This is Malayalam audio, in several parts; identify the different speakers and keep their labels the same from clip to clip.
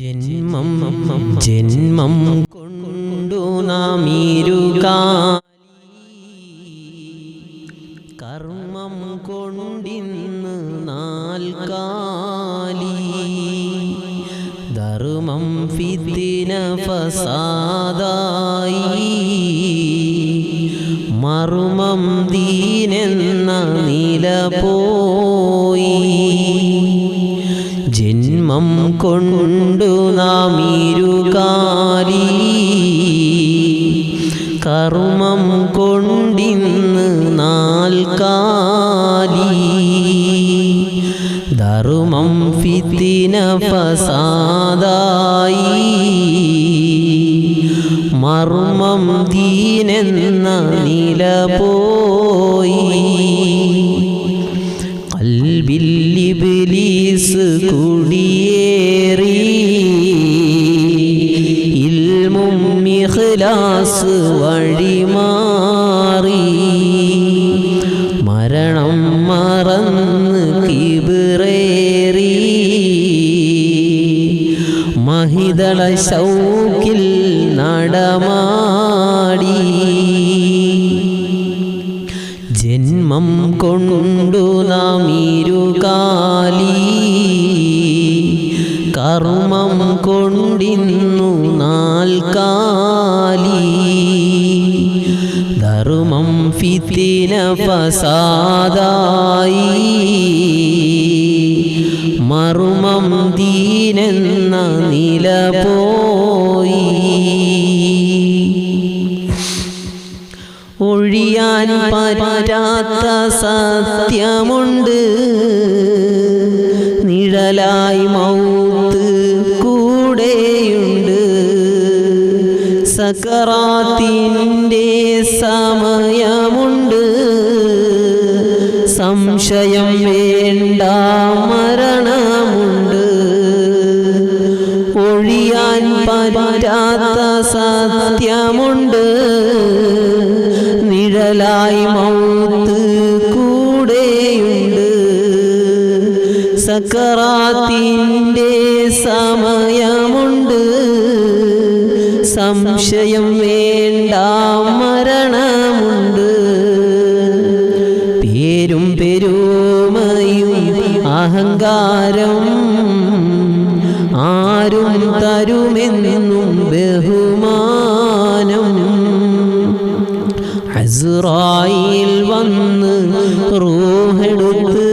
Speaker 1: ജന്മം ജന്മം കൊണ്ടു നാമീരുക കർമ്മം കൊണ്ടിന്ന് നാൽക്കാലി ധർമ്മം ഫിദിന ഫസാദായി. മറുമം ദീനെന്ന നില പോയി ജന്മം കൊണ്ടു നാം കർമ്മം കൊണ്ടിന്ന് നാൽക്കാലി ധർമ്മം ഫിത്തിന ഫസാദായി. മർമ്മം ദീനെന്ന നില പോയി. ഇഖ്ലാസ് വഴിമാറി മരണം മറന്ന് കിബിറേറി. മഹിതള ശൗക്കിൽ നടമാടി. ജന്മം കൊണ്ടു നാം ഇരുകാലി. കർമ്മം കൊണ്ടിന്നു നാൽക്കാലി. ധർമ്മം ഫിത്തിന ഫസാദായി. മറുമം ദീനെന്ന നില പോയി. ഒഴിയാൻ പറ്റാത്ത സത്യമുണ്ട്. നിഴലായി മൗത്ത് സക്കറാത്തിന്റെ സമയമുണ്ട്. സംശയം വേണ്ട മരണമുണ്ട്. ഒഴിയാൻ പറ്റാത്ത സത്യമുണ്ട്. നിഴലായി മൗത്ത് കൂടെയുണ്ട്. സക്കറാത്തിന്റെ സംശയം വേണ്ട മരണമുണ്ട്. പേരും പെരുമയും അഹങ്കാരം ആരും തരുമെന്നും ബഹുമാനം. അസ്രായിൽ വന്ന് റൂഹെടുത്ത്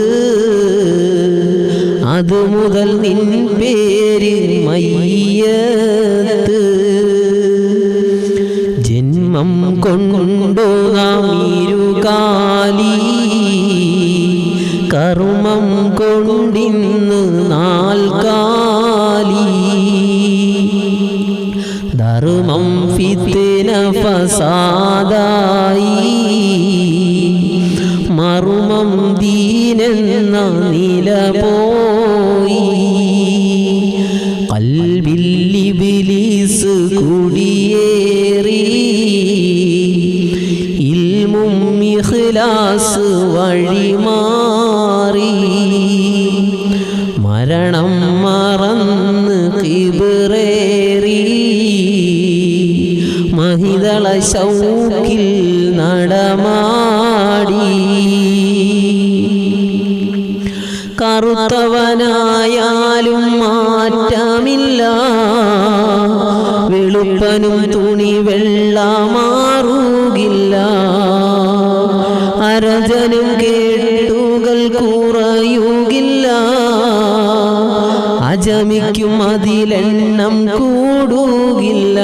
Speaker 1: അത് മുതൽ നിൻ പേര് മയ്യത്ത് ജന്മം കൊണ്ടു നാം ഇരുകാലി കർമ്മം കൊണ്ടിന്ന് നാൽക്കാലി ധർമ്മം ഫിത്തിന ഫസാദായി. മറുമം ദീനെന്ന നില പോയി. കൽവില്ലി ബിലീസ് കുടിയേറി ഇൽമും ഇഖ്ലാസ് വഴിമാറി മരണം മറന്ന് കിബിറേറി. മഹിതള ശൗക്കിൽ നടമാടി. കറുത്തവനായാലും മാറ്റമില്ല. വെളുപ്പനും തുണി വെള്ളമാറുകില്ല. അരജനും കേട്ടുകൾ കുറയുകില്ല. അജമിക്കും അതിലെണ്ണം കൂടുകില്ല.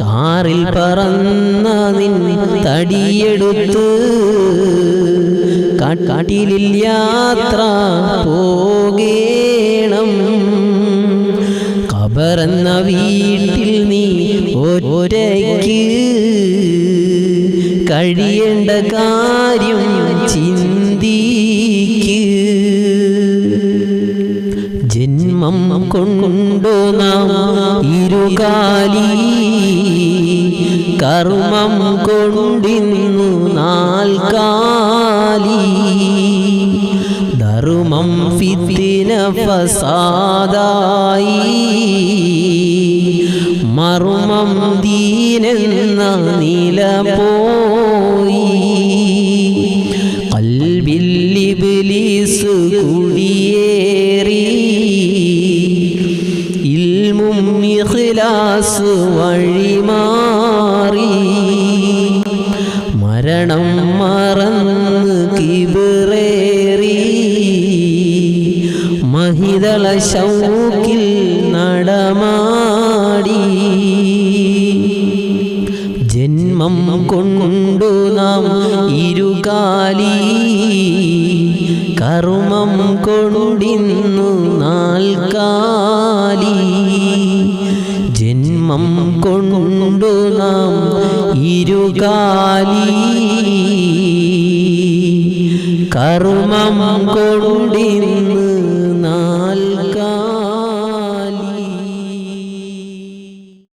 Speaker 1: കാറിൽ പറന്ന നിൻ തടിയെടുത്ത് കാട്ടിലിൽ യാത്ര പോകേണം കബറന്ന വീട്ടിൽ നീ ഒരയ്ക്ക് കഴിയേണ്ട കാര്യം ചിന്തിക്ക്. ജന്മം കൊണ്ടോ നാം ഇരുകാലി കർമ്മം കൊണ്ടിന്നു നാൽക്കാലി ഫിത്തിന ഫസാദായി മർമ്മം ദീനെന്ന നില പോയി കൽബില്ലിബിലീസ് കുടിയേറി. ഇൽമും ഇഖ്ലാസ് വഴിമാറി. മരണം മഹിതള ശൗക്കിൽ നടമാടി. ജന്മം കൊണ്ടു നാം ഇരുകാലി. കർമ്മം കൊണ്ടിന്നു നാൽക്കാലി ജന്മം കൊണ്ടു നാം ഇരുകാലി. കർമ്മം കൊണ്ടിന്ന് നാൽക്കാലി